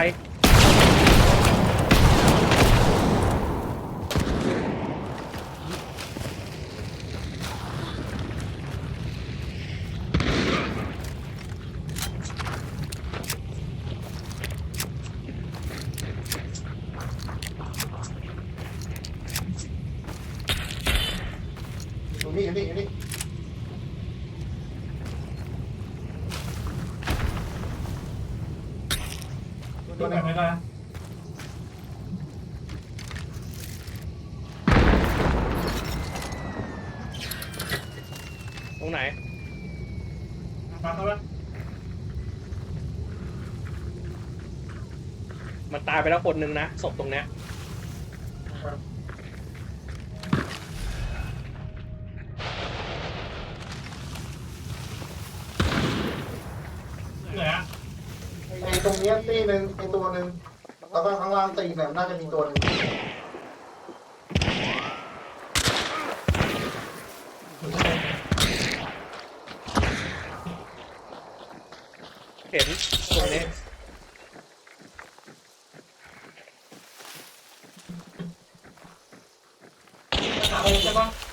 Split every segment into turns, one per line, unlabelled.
tay đi đi đi. อยู่นี่
ดูแบบไม่ได้
ตรงไหน
มาเข้าไป
มันตายไปแล้วคนหนึ่งนะศพตรงเนี้ย
ตรงเนี้ยตีหนึ่งไอ้ตัวหนึ่งแล้วก็ข้างล่างตีเนี่ยน่าจะมีตัวหนึ่ง
เห็นตรงนี้
ตามไปใช่ปะ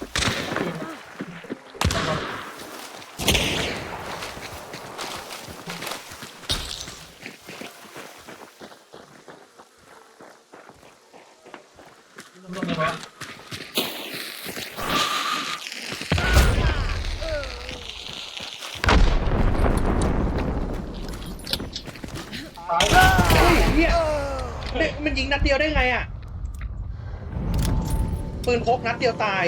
เลยวะ
ตาย
เฮ้ยเนี่ยเนี่ยมันยิงนัดเดียวได้ไงอะ ปืนพกนัดเดียวตาย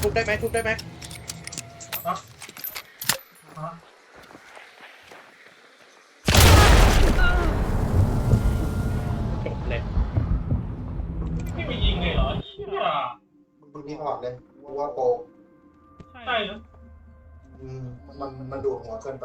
ทุบได้ไหมทุบได้ไหม
อะ
จบเลย
ไม่ไปยิงเลยเหรอเชี่ย
มึงนี่อ่อนเลยกูว่าโปร
ใช่เหรอ
อืมมันมันดูดหัวเกินไป